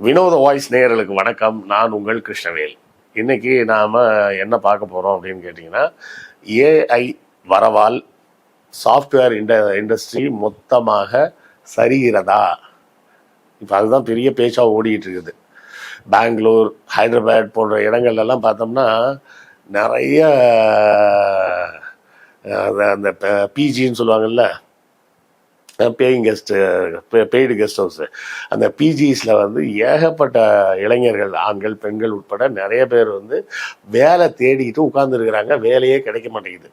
வினோத வாய்ஸ் நேயர்களுக்கு வணக்கம். நான் உங்கள் கிருஷ்ணவேல். இன்னைக்கு நாம் என்ன பார்க்க போகிறோம் அப்படின்னு கேட்டிங்கன்னா ஏஐ வரவால் சாஃப்ட்வேர் இண்ட இண்டஸ்ட்ரி மொத்தமாக சரிகிறதா? இப்போ அதுதான் பெரிய பேச்சாக ஓடிக்கிட்டு இருக்குது. பெங்களூர் ஹைதராபாத் போன்ற இடங்கள்லாம் பார்த்தோம்னா நிறைய அந்த- அந்த பிஜின்னு சொல்லுவாங்கல்ல paying guest paid guest house அந்த பிஜிஸில் வந்து ஏகப்பட்ட இளைஞர்கள் ஆண்கள் பெண்கள் உட்பட நிறைய பேர் வந்து வேலை தேடிக்கிட்டு உட்காந்துருக்குறாங்க வேலையே கிடைக்க மாட்டேங்குது.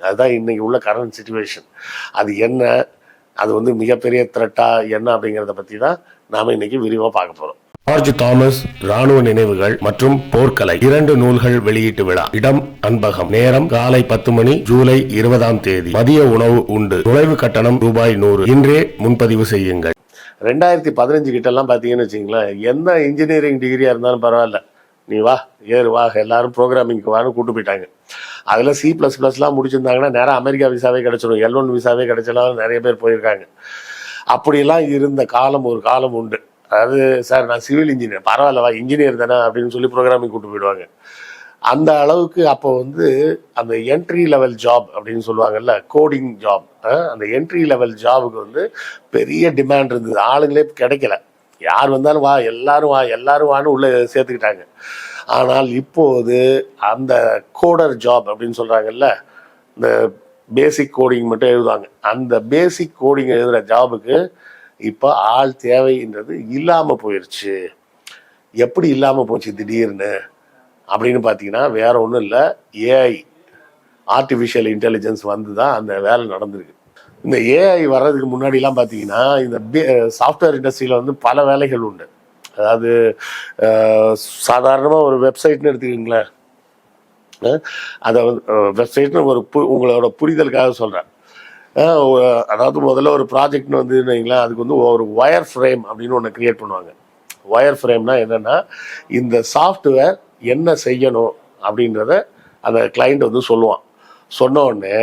அதுதான் இன்னைக்கு உள்ள கரண்ட் சுச்சுவேஷன் அது என்ன? அது வந்து மிகப்பெரிய த்ரெட்டா என்ன அப்படிங்கிறத பற்றி தான் நாம் இன்னைக்கு விரிவாக பார்க்க போகிறோம் ஜார்ஜ் தாமஸ் ராணுவ நினைவுகள் மற்றும் போர்க்கலை இரண்டு நூல்கள் வெளியீட்டு விழா. இடம் அன்பகம். நேரம் காலை பத்து மணி ஜூலை இருபதாம் தேதி. மதிய உணவு உண்டு. நுழைவு கட்டணம் ரூபாய் நூறு. இன்றே முன்பதிவு செய்யுங்கள். ரெண்டாயிரத்தி பதினஞ்சு கிட்ட எல்லாம் பார்த்தீங்கன்னு வச்சுங்களேன் எந்த இன்ஜினியரிங் டிகிரியா இருந்தாலும் பரவாயில்ல. நீ வா ஏறு வா. எல்லாரும் ப்ரோக்ராமிங்க்கு வான்னு கூட்டு போயிட்டாங்க. அதில் சி ப்ளஸ் ப்ளஸ்லாம் முடிச்சிருந்தாங்கன்னா நேராக அமெரிக்கா விசாவே கிடச்சிடும் எல் ஒன் விசாவே கிடைச்சலாம் நிறைய பேர் போயிருக்காங்க. அப்படியெல்லாம் இருந்த காலம் ஒரு காலம் உண்டு. அதாவது சார் நான் சிவில் இன்ஜினியர். பரவாயில்லவா இன்ஜினியர் தானே அப்படின்னு சொல்லி ப்ரோக்ராமிங் கூட்டு போயிடுவாங்க. அந்த அளவுக்கு அப்போ வந்து அந்த என்ட்ரி லெவல் ஜாப் அப்படின்னு சொல்லுவாங்கல்ல கோடிங் ஜாப் அந்த என்ட்ரி லெவல் ஜாபுக்கு வந்து பெரிய டிமாண்ட் இருந்தது. ஆளுங்களே கிடைக்கல. யார் வந்தாலும் வா எல்லாரும் வா எல்லாரும் வான்னு உள்ள சேர்த்துக்கிட்டாங்க. ஆனால் இப்போது அந்த கோடர் ஜாப் அப்படின்னு சொல்கிறாங்கல்ல இந்த பேசிக் கோடிங் மட்டும் எழுதுவாங்க. அந்த பேசிக் கோடிங் எழுதுகிற ஜாபுக்கு இப்போ ஆள் தேவைன்றது இல்லாமல் போயிடுச்சு எப்படி இல்லாமல் போச்சு திடீர்னு? அப்படின்னு பார்த்தீங்கன்னா வேற ஒன்றும் இல்லை. ஏஐ ஆர்டிஃபிஷியல் இன்டெலிஜென்ஸ் வந்து தான் அந்த வேலை நடந்திருக்கு. இந்த ஏஐ வர்றதுக்கு முன்னாடிலாம் பார்த்தீங்கன்னா இந்த சாஃப்ட்வேர் இண்டஸ்ட்ரியில் வந்து பல வேலைகள் உண்டு. அதாவது சாதாரணமாக ஒரு வெப்சைட்னு எடுத்துக்கிங்களேன். அதை வந்து வெப்சைட்னு ஒரு பு உங்களோட புரிதலுக்காக சொல்கிறேன் அதாவது முதல்ல ஒரு ப்ராஜெக்ட்னு வந்து வைங்களேன் அதுக்கு வந்து ஒரு ஒயர் ஃப்ரேம் அப்படின்னு ஒன்று கிரியேட் பண்ணுவாங்க. ஒயர் ஃப்ரேம்னா என்னென்னா இந்த சாஃப்ட்வேர் என்ன செய்யணும் அப்படின்றத அந்த கிளைண்ட் வந்து சொல்லுவான். சொன்னோடனே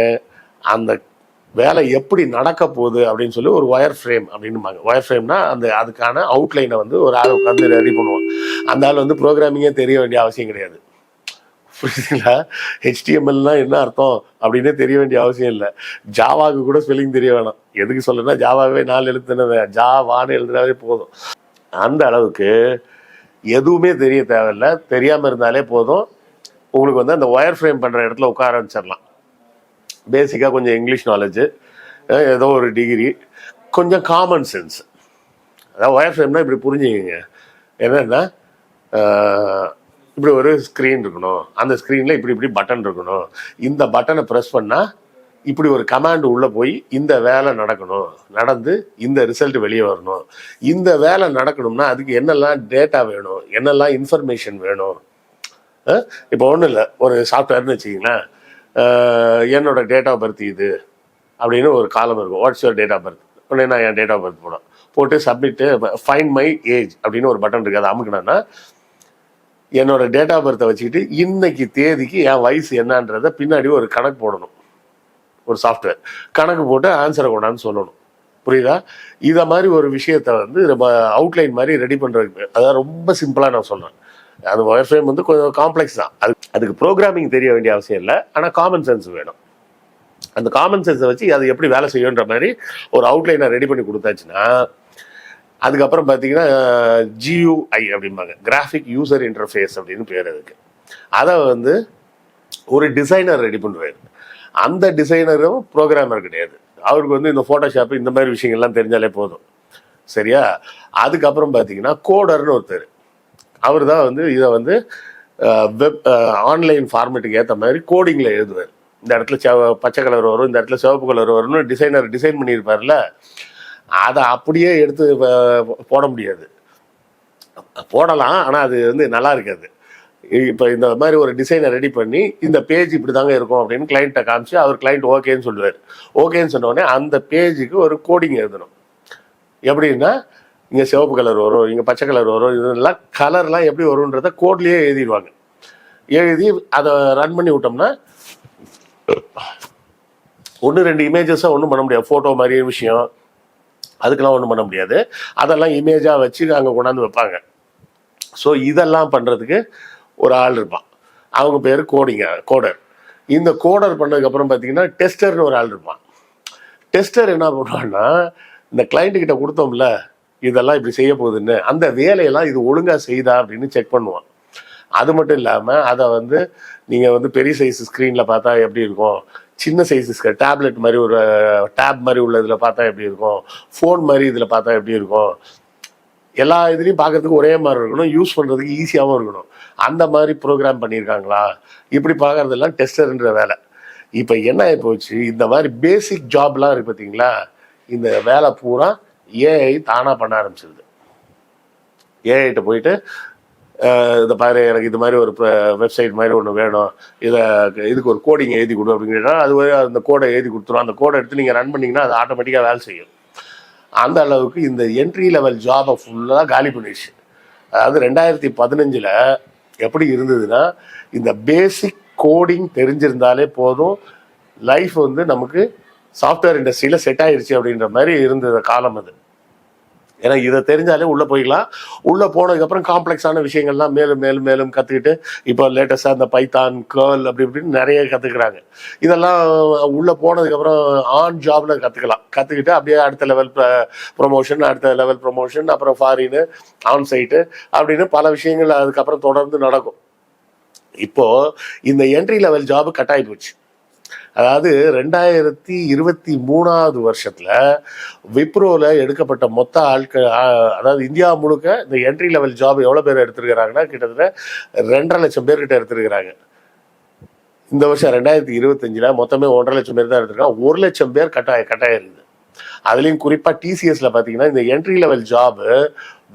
அந்த வேலை எப்படி நடக்க போகுது அப்படின்னு சொல்லி ஒரு ஒயர் ஃப்ரேம் அப்படின்பாங்க ஒயர் ஃப்ரேம்னா அந்த அதுக்கான அவுட்லைனை வந்து ஒரு ஆள் உட்காந்து ரெடி பண்ணுவான். அந்த ஆள் வந்து ப்ரோக்ராமிங்கே தெரிய வேண்டிய அவசியம் கிடையாது. புரியுதுங்களா? ஹெச்டிஎம்எல்னா என்ன அர்த்தம் அப்படின்னே தெரிய வேண்டிய அவசியம் இல்லை. ஜாவாவுக்கு கூட ஸ்பெல்லிங் தெரிய வேணாம். எதுக்கு சொல்லணும்னா ஜாவாவே நாலு எழுத்துனது ஜாவான்னு எழுதுனாவே போதும். அந்த அளவுக்கு எதுவுமே தெரிய தேவையில்ல. தெரியாமல் இருந்தாலே போதும். உங்களுக்கு வந்து அந்த ஒயர் ஃப்ரேம் பண்ணுற இடத்துல உட்கார ஆரம்பிச்சிடலாம். பேசிக்காக கொஞ்சம் இங்கிலீஷ் நாலேஜு ஏதோ ஒரு டிகிரி கொஞ்சம் காமன் சென்ஸ் அதாவது ஒயர் ஃப்ரேம்னா இப்படி புரிஞ்சுக்கிங்க. என்னென்னா இப்படி ஒரு ஸ்க்ரீன் இருக்கணும். அந்த ஸ்க்ரீனில் இப்படி இப்படி பட்டன் இருக்கணும். இந்த பட்டனை ப்ரெஸ் பண்ணால் இப்படி ஒரு கமாண்ட் உள்ளே போய் இந்த வேலை நடக்கணும். நடந்து இந்த ரிசல்ட் வெளியே வரணும். இந்த வேலை நடக்கணும்னா அதுக்கு என்னெல்லாம் டேட்டா வேணும்? என்னெல்லாம் இன்ஃபர்மேஷன் வேணும்? இப்போ ஒன்றும் இல்லை. ஒரு சாஃப்ட்வேர்னு வச்சிங்களேன் என்னோட டேட் ஆஃப் பர்த் இது அப்படின்னு ஒரு காலம் இருக்கும். What's your date of birth உடனே நான் என் டேட் ஆஃப் பர்த் போடுவேன் போட்டு சப்மிட்டு ஃபைன் மை ஏஜ் அப்படின்னு ஒரு பட்டன் இருக்குது அதை அமுக்கினேன்னா என்னோட டேட் ஆஃப் பர்த்தை வச்சுக்கிட்டு இன்னைக்கு தேதிக்கு என் வயசு என்னன்றத பின்னாடி ஒரு கணக்கு போடணும். ஒரு சாஃப்ட்வேர் கணக்கு போட்டு ஆன்சரை கொண்டான்னு சொல்லணும். புரியுதா? இதை மாதிரி ஒரு விஷயத்த வந்து நம்ம அவுட்லைன் மாதிரி ரெடி பண்ணுறதுக்கு அதான் ரொம்ப சிம்பிளாக நான் சொல்கிறேன் அது ஒயர் ஃப்ரேம் வந்து கொஞ்சம் காம்ப்ளெக்ஸ் தான். அது அதுக்கு ப்ரோக்ராமிங் தெரிய வேண்டிய அவசியம் இல்லை. ஆனால் காமன் சென்ஸ் வேணும். அந்த காமன் சென்ஸை வச்சு அது எப்படி வேலை செய்யுன்ற மாதிரி ஒரு அவுட்லைனை ரெடி பண்ணி கொடுத்தாச்சுன்னா அதுக்கப்புறம் பார்த்தீங்கன்னா ஜியூஐ அப்படிம்பாங்க. கிராஃபிக் யூசர் இன்டர்ஃபேஸ் அப்படின்னு பேர் அதுக்கு. அதை வந்து ஒரு டிசைனர் ரெடி பண்ணுவார் அந்த டிசைனரும் ப்ரோக்ராமர் கிடையாது. அவருக்கு வந்து இந்த ஃபோட்டோஷாப் இந்த மாதிரி விஷயங்கள்லாம் தெரிஞ்சாலே போதும். சரியா? அதுக்கப்புறம் பார்த்தீங்கன்னா கோடர்னு ஒருத்தர். அவர் தான் வந்து இதை வந்து வெப் ஆன்லைன் ஃபார்மேட்டுக்கு ஏற்ற மாதிரி கோடிங்கில் எழுதுவார். இந்த இடத்துல செவ பச்சை கலர் வரும் இந்த இடத்துல சிவப்பு கலர் வரும்னு டிசைனர் டிசைன் பண்ணியிருப்பார்ல அதை அப்படியே எடுத்து போட முடியாது. போடலாம் ஆனால் அது வந்து நல்லா இருக்காது. இப்போ இந்த மாதிரி ஒரு டிசைனை ரெடி பண்ணி இந்த பேஜ் இப்படி தாங்க இருக்கும் அப்படின்னு கிளைண்ட்டை காமிச்சு அவர் கிளைண்ட் ஓகேன்னு சொல்லுவார். ஓகேன்னு சொன்னோடனே அந்த பேஜுக்கு ஒரு கோடிங் எழுதணும். எப்படின்னா இங்கே சிவப்பு கலர் வரும் இங்கே பச்சை கலர் வரும் இதெல்லாம் கலர்லாம் எப்படி வரும்ன்றத கோட்லேயே எழுதிடுவாங்க. எழுதி அதை ரன் பண்ணி விட்டோம்னா ஒன்று ரெண்டு இமேஜஸாக ஒன்றும் பண்ண முடியாது. ஃபோட்டோ மாதிரி விஷயம். அதுக்கெல்லாம் ஒன்றும் பண்ண முடியாது. அதெல்லாம் இமேஜாக வச்சு அங்கே கொண்டாந்து வைப்பாங்க. ஸோ இதெல்லாம் பண்ணுறதுக்கு ஒரு ஆள் இருப்பான். அவங்க பேர் கோடிங்க கோடர். இந்த கோடர் பண்ணதுக்கப்புறம் பார்த்தீங்கன்னா டெஸ்டர்னு ஒரு ஆள் இருப்பான். டெஸ்டர் என்ன பண்ணுவான்னா இந்த client கொடுத்தோம்ல இதெல்லாம் இப்படி செய்ய போகுதுன்னு அந்த வேலையெல்லாம் இது ஒழுங்காக செய்தா அப்படின்னு செக் பண்ணுவான். அது மட்டும் இல்லாமல் அதை வந்து நீங்கள் வந்து பெரிய சைஸ் ஸ்க்ரீனில் பார்த்தா எப்படி இருக்கும்? சின்ன சைஸஸ்க்கு டேப்லெட் மாதிரி ஒரு டேப் மாதிரி உள்ள இதில் பார்த்தா எப்படி இருக்கும்? ஃபோன் மாதிரி இதில் பார்த்தா எப்படி இருக்கும்? எல்லா இதுலேயும் பார்க்கறதுக்கு ஒரே மாதிரி இருக்கணும். யூஸ் பண்ணுறதுக்கு ஈஸியாகவும் இருக்கணும். அந்த மாதிரி ப்ரோக்ராம் பண்ணியிருக்காங்களா? இப்படி பார்க்குறதெல்லாம் டெஸ்டர்ன்ற வேலை. இப்போ என்ன ஆகி போச்சு? இந்த மாதிரி பேசிக் ஜாப்லாம் இருக்குது பார்த்தீங்களா இந்த வேலை பூரா ஏஐ தானாக பண்ண ஆரம்பிச்சிருது. ஏஐட்ட போயிட்டு இந்த பாரு எனக்கு இது மாதிரி ஒரு வெப்சைட் மாதிரி ஒன்று வேணும். இதை இதுக்கு ஒரு கோடிங் எழுதி கொடு அப்படின்னா அது அந்த கோடை எழுதி கொடுத்துரும். அந்த கோடை எடுத்து நீங்கள் ரன் பண்ணீங்கன்னா அது ஆட்டோமேட்டிக்காக வேலை செய்யும். அந்த அளவுக்கு இந்த என்ட்ரி லெவல் ஜாபை ஃபுல்லாக காலி பண்ணிடுச்சு. அதாவது ரெண்டாயிரத்தி பதினஞ்சில் எப்படி இருந்ததுன்னா இந்த பேசிக் கோடிங் தெரிஞ்சிருந்தாலே போதும். லைஃப் வந்து நமக்கு சாஃப்ட்வேர் இண்டஸ்ட்ரியில் செட் ஆயிடுச்சு அப்படின்ற மாதிரி இருந்தது காலம் அது. ஏன்னா இதை தெரிஞ்சாலே உள்ளே போய்க்கலாம் உள்ளே போனதுக்கப்புறம் காம்ப்ளெக்ஸான விஷயங்கள்லாம் மேலும் மேலும் மேலும் கற்றுக்கிட்டு இப்போ லேட்டஸ்ட்டாக இந்த பைத்தான் கேர்ள் அப்படி இப்படின்னு நிறைய கற்றுக்குறாங்க இதெல்லாம் உள்ளே போனதுக்கப்புறம் ஆன் ஜாப்ல கற்றுக்கலாம் கற்றுக்கிட்டு அப்படியே அடுத்த லெவல் ப்ரொமோஷன் அடுத்த லெவல் ப்ரொமோஷன் அப்புறம் ஃபாரின் ஆன் சைட்டு அப்படின்னு பல விஷயங்கள் அதுக்கப்புறம் தொடர்ந்து நடக்கும். இப்போ இந்த என்ட்ரி லெவல் ஜாப் கட்டாயி போச்சு. அதாவது ரெண்டாயிரத்தி இருபத்தி மூணாவது வருஷத்துல விப்ரோல எடுக்கப்பட்ட மொத்த ஆட்கள் அதாவது இந்தியா முழுக்க இந்த என்ட்ரி லெவல் ஜாப் எவ்வளவு பேர் எடுத்திருக்கிறாங்கன்னா கிட்டத்தட்ட ரெண்டரை லட்சம் பேர்கிட்ட எடுத்திருக்கிறாங்க. இந்த வருஷம் ரெண்டாயிரத்தி இருபத்தஞ்சில் மொத்தமே ஒன்றரை லட்சம் பேர் தான் எடுத்திருக்காங்க. ஒரு லட்சம் பேர் கட்டாய கட்டாயம் இருக்குது அதுலேயும் குறிப்பாக டிசிஎஸ்ல பார்த்தீங்கன்னா இந்த என்ட்ரி லெவல் ஜாபு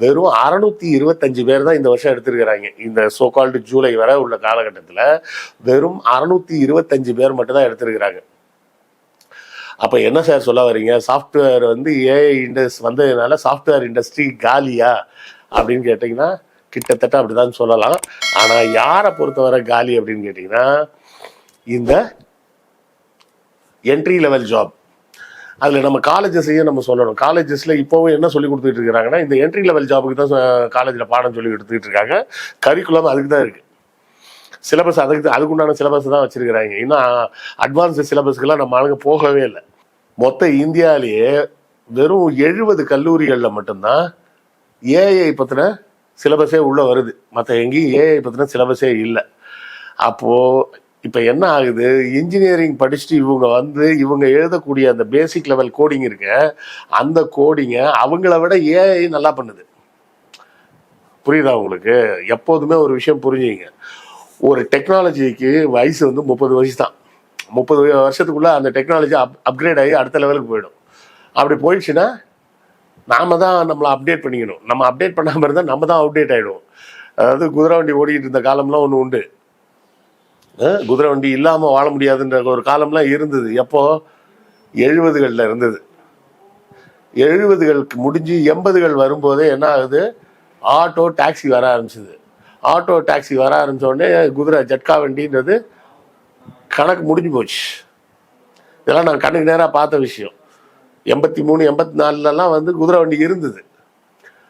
வெறும் அறநூத்தி இருபத்தஞ்சு பேர் தான் இந்த வருஷம் எடுத்திருக்கிறாங்க. இந்த சோகால்டு ஜூலை வரை உள்ள காலகட்டத்தில் வெறும் அறநூத்தி இருபத்தஞ்சு பேர் மட்டும்தான் எடுத்திருக்கிறாங்க. அப்போ என்ன சார் சொல்ல வர்றீங்க? சாஃப்ட்வேர் வந்து ஏஐ இண்டஸ் வந்ததுனால சாஃப்ட்வேர் இண்டஸ்ட்ரி காலியா? அப்படின்னு கேட்டிங்கன்னா கிட்டத்தட்ட அப்படிதான் சொல்லலாம். ஆனால் யாரை பொறுத்தவரை காலி அப்படின்னு கேட்டிங்கன்னா இந்த என்ட்ரி லெவல் ஜாப் அதில் நம்ம காலேஜஸையும் நம்ம சொல்லணும். காலேஜஸில் இப்போவும் என்ன சொல்லி கொடுத்துட்டு இருக்கிறாங்கன்னா இந்த என்ட்ரி லெவல் ஜாபுக்கு தான் காலேஜில் பாடம் சொல்லி கொடுத்துட்டு இருக்காங்க. கரிக்குலம் அதுக்கு தான் இருக்குது சிலபஸ் அதுக்கு அதுக்குண்டான சிலபஸ் தான் வச்சிருக்கிறாங்க. இன்னும் அட்வான்ஸ்டு சிலபஸ்க்கெல்லாம் நம்ம ஆளுங்க போகவே இல்லை. மொத்த இந்தியாவிலேயே வெறும் எழுபது கல்லூரிகளில் மட்டும்தான் ஏஐ பற்றின சிலபஸே உள்ளே வருது. மற்ற எங்கேயும் ஏஐ பற்றின சிலபஸே இல்லை. அப்போது இப்போ என்ன ஆகுது? இன்ஜினியரிங் படிச்சுட்டு இவங்க வந்து இவங்க எழுதக்கூடிய அந்த பேசிக் லெவல் கோடிங் இருக்க அந்த கோடிங்கை அவங்கள விட ஏஐ நல்லா பண்ணுது. புரியுதா உங்களுக்கு? எப்போதுமே ஒரு விஷயம் புரிஞ்சுங்க ஒரு டெக்னாலஜிக்கு வயசு வந்து முப்பது வயசு தான். முப்பது வருஷத்துக்குள்ள அந்த டெக்னாலஜி அப் அப்கிரேட் ஆகி அடுத்த லெவலுக்கு போயிடும். அப்படி போயிடுச்சுன்னா நாம தான் நம்மளை அப்டேட் பண்ணிக்கணும். நம்ம அப்டேட் பண்ணாமல் இருந்தால் நம்ம தான் அப்டேட் ஆகிடுவோம் அதாவது குதிரை வண்டி ஓடிக்கிட்டு இருந்த காலம்லாம் ஒன்று உண்டு. குதிரை வண்டி இல்லாமல் வாழ முடியாதுன்ற ஒரு காலம்லாம் இருந்தது. எப்போ? எழுபதுகளில் இருந்தது. எழுபதுகளுக்கு முடிஞ்சு எண்பதுகள் வரும்போதே என்ன ஆகுது? ஆட்டோ டாக்ஸி வர ஆரம்பிச்சது. ஆட்டோ டாக்ஸி வர ஆரம்பித்தோடனே குதிரை ஜட்கா வண்டின்றது கணக்கு முடிஞ்சு போச்சு. இதெல்லாம் நான் கண்ணுக்கு நேராக பார்த்த விஷயம். எண்பத்தி மூணு எண்பத்தி நாலுலலாம் வந்து குதிரை வண்டி இருந்தது.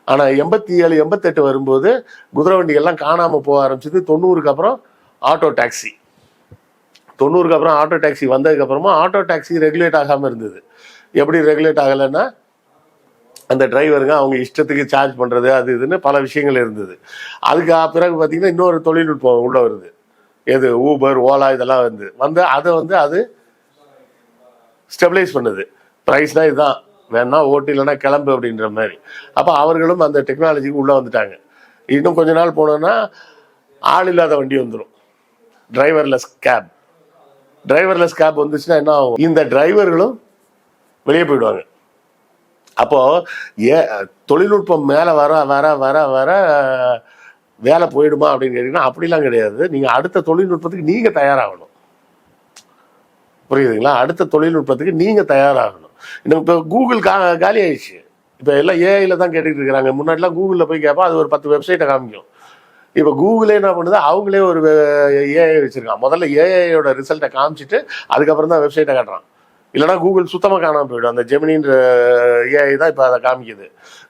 ஆனால் எண்பத்தி ஏழு எண்பத்தெட்டு வரும்போது குதிரை வண்டிகள்லாம் காணாமல் போக ஆரம்பிச்சது. தொண்ணூறுக்கு அப்புறம் ஆட்டோ டாக்ஸி. தொண்ணூறுக்கு அப்புறம் ஆட்டோ டாக்ஸி வந்ததுக்கப்புறமா ஆட்டோ டாக்ஸி ரெகுலேட் ஆகாமல் இருந்தது. எப்படி ரெகுலேட் ஆகலைன்னா அந்த டிரைவருங்க அவங்க இஷ்டத்துக்கு சார்ஜ் பண்ணுறது அது இதுன்னு பல விஷயங்கள் இருந்தது. அதுக்கு பிறகு பார்த்தீங்கன்னா இன்னொரு தொழில்நுட்பம் உள்ள வருது. எது? ஊபர் ஓலா இதெல்லாம் வந்து வந்து அதை வந்து அது ஸ்டெபிளைஸ் பண்ணுது. ப்ரைஸ்னால் இதுதான். வேணா ஓட்டு இல்லைன்னா கிளம்பு அப்படின்ற மாதிரி. அப்போ அவர்களும் அந்த டெக்னாலஜிக்கு உள்ளே வந்துட்டாங்க. இன்னும் கொஞ்ச நாள் போனோன்னா ஆள் இல்லாத வண்டி வந்துடும் டிரைவர்லெஸ் கேப் டிரைவர்லெஸ் கேப் வந்துச்சுன்னா என்ன ஆகும்? இந்த டிரைவர்களும் வெளியே போயிடுவாங்க. அப்போ ஏ தொழில்நுட்பம் மேலே வர வர வர வர வேலை போயிடுமா அப்படின்னு கேட்டிங்கன்னா அப்படிலாம் கிடையாது. நீங்கள் அடுத்த தொழில்நுட்பத்துக்கு நீங்கள் தயாராகணும். புரியுதுங்களா? அடுத்த தொழில்நுட்பத்துக்கு நீங்கள் தயாராகணும். இன்னும் இப்போ கூகுள் கா காலி ஆயிடுச்சு இப்போ எல்லாம் ஏஐயில் தான் கேட்டுக்கிட்டு இருக்கிறாங்க. முன்னாடிலாம் கூகுளில் போய் கேட்பா அது ஒரு பத்து வெப்சைட்டை காமிக்கும். இப்போ கூகுளே என்ன பண்ணுது? அவங்களே ஒரு ஏஐ வச்சிருக்காங்க. முதல்ல ஏஐயோட ரிசல்ட்டை காமிச்சிட்டு அதுக்கப்புறம் தான் வெப்சைட்டை காட்டுறான். இல்லைன்னா கூகுள் சுத்தமாக காணாமல் போயிடும். அந்த ஜெமினின்ற ஏஐ தான் இப்போ அதை காமிக்குது.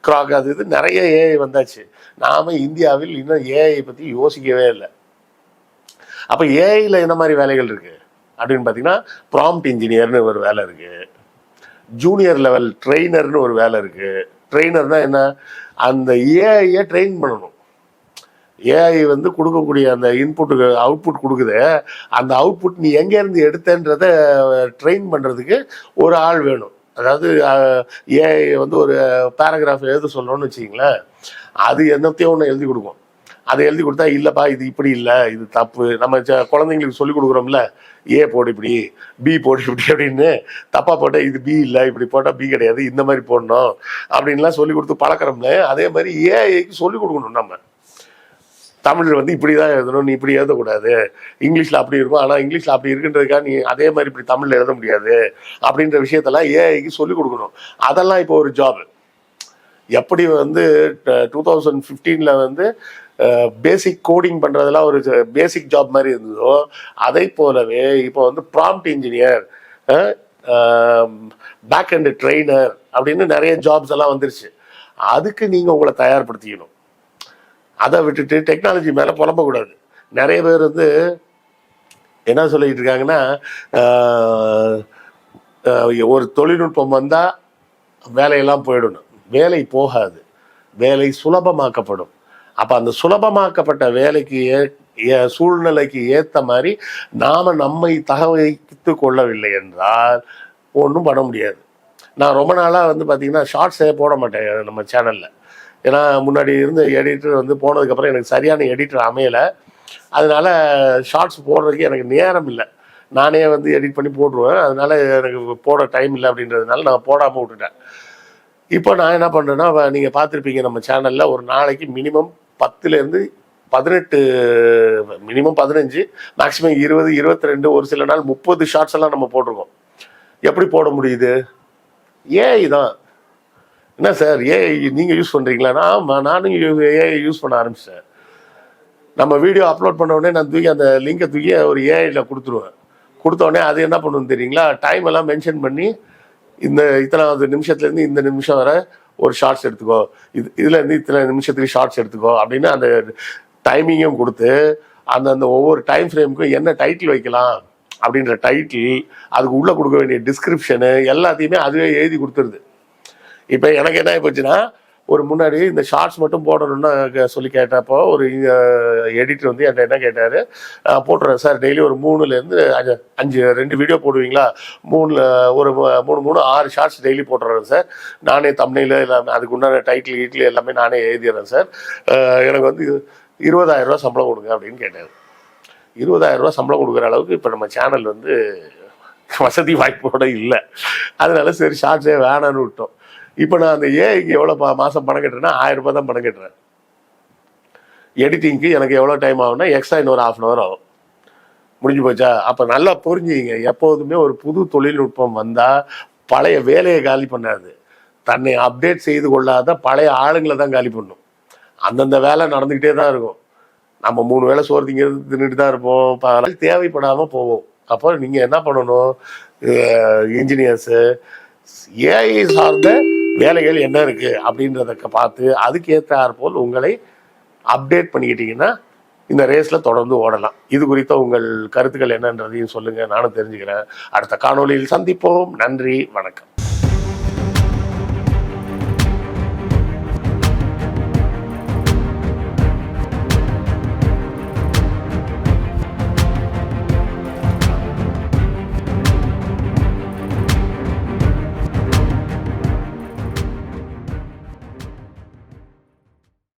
க்ராக் அது இது நிறைய ஏஐ வந்தாச்சு. நாம் இந்தியாவில் இன்னும் ஏஐ பற்றி யோசிக்கவே இல்லை. அப்போ ஏஐயில் என்ன மாதிரி வேலைகள் இருக்குது அப்படின்னு பார்த்தீங்கன்னா ப்ராம்ப்ட் இன்ஜினியர்னு ஒரு வேலை இருக்குது ஜூனியர் லெவல் ட்ரெயினர்னு ஒரு வேலை இருக்குது ட்ரெயினர்னால் என்ன? அந்த ஏஐயை ட்ரெயின் பண்ணணும். ஏஐ வந்து கொடுக்கக்கூடிய அந்த இன்புட்டுக்கு அவுட்புட் கொடுக்குது. அந்த அவுட்புட் நீ எங்கேருந்து எடுத்தன்றத ட்ரெயின் பண்ணுறதுக்கு ஒரு ஆள் வேணும். அதாவது ஏஐ வந்து ஒரு பேராகிராஃப் எழுத சொல்லணும்னு வச்சிங்களேன் அது என்னத்தையும் ஒன்று எழுதி கொடுக்கும். அதை எழுதி கொடுத்தா இல்லைப்பா இது இப்படி இல்லை இது தப்பு. நம்ம ச- குழந்தைங்களுக்கு சொல்லி கொடுக்குறோம்ல ஏ போடு இப்படி பி போடு இப்படி அப்படின்னு தப்பாக போட்டால் இது பி இல்லை இப்படி போட்டால் பி கிடையாது இந்த மாதிரி போடணும் அப்படின்லாம் சொல்லி கொடுத்து பழக்கிறோம்ல அதே மாதிரி ஏஐக்கு சொல்லி கொடுக்கணும் நம்ம. தமிழ் வந்து இப்படி தான் எழுதணும் நீ இப்படி எழுதக்கூடாது. இங்கிலீஷில் அப்படி இருக்கும் ஆனால் இங்கிலீஷில் அப்படி இருக்குன்றதுக்காக நீ அதே மாதிரி இப்படி தமிழில் எழுத முடியாது அப்படின்ற விஷயத்தெல்லாம் ஏஐக்கு சொல்லிக் கொடுக்கணும். அதெல்லாம் இப்போ ஒரு ஜாப் எப்படி வந்து டூ தௌசண்ட் ஃபிஃப்டீனில் வந்து பேசிக் கோடிங் பண்ணுறதெல்லாம் ஒரு பேசிக் ஜாப் மாதிரி இருந்ததோ அதை போலவே இப்போ வந்து prompt engineer back end trainer அப்படின்னு நிறைய ஜாப்ஸ் எல்லாம் வந்துருச்சு. அதுக்கு நீங்கள் உங்களை தயார்படுத்திக்கணும். அதை விட்டுட்டு டெக்னாலஜி மேலே புலம்பக்கூடாது நிறைய பேர் வந்து என்ன சொல்லிட்டு இருக்காங்கன்னா ஒரு தொழில்நுட்பம் வந்தால் வேலையெல்லாம் போயிடணும். வேலை போகாது. வேலை சுலபமாக்கப்படும். அப்போ அந்த சுலபமாக்கப்பட்ட வேலைக்கு ஏ ஏ- சூழ்நிலைக்கு ஏற்ற மாதிரி நாம் நம்மை தகவலித்து கொள்ளவில்லை என்றால் ஒன்றும் பண்ண முடியாது. நான் ரொம்ப நாளாக வந்து பார்த்தீங்கன்னா ஷார்ட்ஸே போட மாட்டேன் நம்ம சேனலில் ஏன்னா முன்னாடி இருந்த எடிட்டர் வந்து போனதுக்கப்புறம் எனக்கு சரியான எடிட்டர் அமையலை. அதனால் ஷார்ட்ஸ் போடுறதுக்கு எனக்கு நேரம் இல்லை. நானே வந்து எடிட் பண்ணி போட்டுருவேன். அதனால் எனக்கு போட டைம் இல்லை அப்படின்றதுனால நான் போடாமல் விட்டுட்டேன். இப்போ நான் என்ன பண்ணுறேன்னா நீங்கள் பார்த்துருப்பீங்க நம்ம சேனலில் ஒரு நாளைக்கு மினிமம் பத்துலேருந்து பதினெட்டு மினிமம் பதினஞ்சு மேக்ஸிமம் இருபது இருபத்தி ரெண்டு ஒரு சில நாள் முப்பது ஷார்ட்ஸ் எல்லாம் நம்ம போட்டிருக்கோம். எப்படி போட முடியுது? ஏஐ தான். என்ன சார் ஏஐ நீங்கள் யூஸ் பண்ணுறீங்களா ஆமாம் நானும் ஏஐ யூஸ் பண்ண ஆரம்பிச்சேன். நம்ம வீடியோ அப்லோட் பண்ண உடனே நான் தூக்கி அந்த லிங்கை தூக்கி ஒரு ஏஐயில் கொடுத்துருவேன். கொடுத்த உடனே அது என்ன பண்ணும் தெரியுங்களா? டைம் எல்லாம் மென்ஷன் பண்ணி இந்த இத்தனாவது நிமிஷத்துலேருந்து இந்த நிமிஷம் வர ஒரு ஷார்ட்ஸ் எடுத்துக்கோ. இது இதுலேருந்து இத்தனை நிமிஷத்துக்கு ஷார்ட்ஸ் எடுத்துக்கோ அப்படின்னு அந்த டைமிங்கும் கொடுத்து அந்த அந்த ஒவ்வொரு டைம் ஃப்ரேமுக்கும் என்ன டைட்டில் வைக்கலாம் அப்படின்ற டைட்டில் அதுக்கு உள்ளே கொடுக்க வேண்டிய டிஸ்கிரிப்ஷனு எல்லாத்தையுமே அதுவே எழுதி கொடுத்துருது. இப்போ எனக்கு என்ன ஆகி போச்சுன்னா ஒரு முன்னாடி இந்த ஷார்ட்ஸ் மட்டும் போடணும்னு சொல்லி கேட்டப்போ ஒரு எடிட்டர் வந்து என்கிட்ட என்ன கேட்டார் போட்டுறேன் சார் டெய்லி ஒரு மூணுலேருந்து அஞ்சு அஞ்சு ரெண்டு வீடியோ போடுவீங்களா? மூணில் ஒரு மூணு மூணு ஆறு ஷார்ட்ஸ் டெய்லி போட்டுறேன் சார் நானே தமிழில் எல்லாமே அதுக்கு உண்டான டைட்டில் கீட்டில் எல்லாமே நானே எழுதிடுறேன் சார் எனக்கு வந்து இருபதாயிரம் ரூபா சம்பளம் கொடுங்க அப்படின்னு கேட்டார். இருபதாயிரம் ரூபா சம்பளம் கொடுக்குற அளவுக்கு இப்போ நம்ம சேனல் வந்து வசதி வாய்ப்போட இல்லை. அதனால சரி ஷார்ட்ஸே வேணான்னு விட்டோம். இப்போ நான் அந்த ஏஐக்கு எவ்வளோ பா மாதம் பணம் கட்டுறேன்னா ஆயிரம் ரூபாய் தான் பணம் கட்டுறேன். எடிட்டிங்க்கு எனக்கு எவ்வளோ டைம் ஆகும்னா எக்ஸ்ட்ரா இன்னொரு ஹாஃப் அன் ஹவர் ஆகும். முடிஞ்சு போச்சா? அப்போ நல்லா புரிஞ்சுங்க எப்போதுமே ஒரு புது தொழில்நுட்பம் வந்தால் பழைய வேலையை காலி பண்ணாது. தன்னை அப்டேட் செய்து கொள்ளாத பழைய ஆளுங்களை தான் காலி பண்ணும். அந்தந்த வேலை நடந்துக்கிட்டே தான் இருக்கும். நம்ம மூணு வேலை சோறு திங்கிறது தின்னுட்டு தான் இருப்போம். பல தேவைப்படாமல் போவோம். அப்போ நீங்கள் என்ன பண்ணணும்? இன்ஜினியர்ஸு ஏஐ சார்ந்த வேலைகள் என்ன இருக்குது அப்படின்றத பார்த்து அதுக்கு போல் உங்களை அப்டேட் பண்ணிக்கிட்டீங்கன்னா இந்த ரேஸில் தொடர்ந்து ஓடலாம். இது குறித்த உங்கள் கருத்துக்கள் என்னன்றதையும் சொல்லுங்கள் நானும் தெரிஞ்சுக்கிறேன். அடுத்த காணொளியில் சந்திப்போம். நன்றி. வணக்கம்.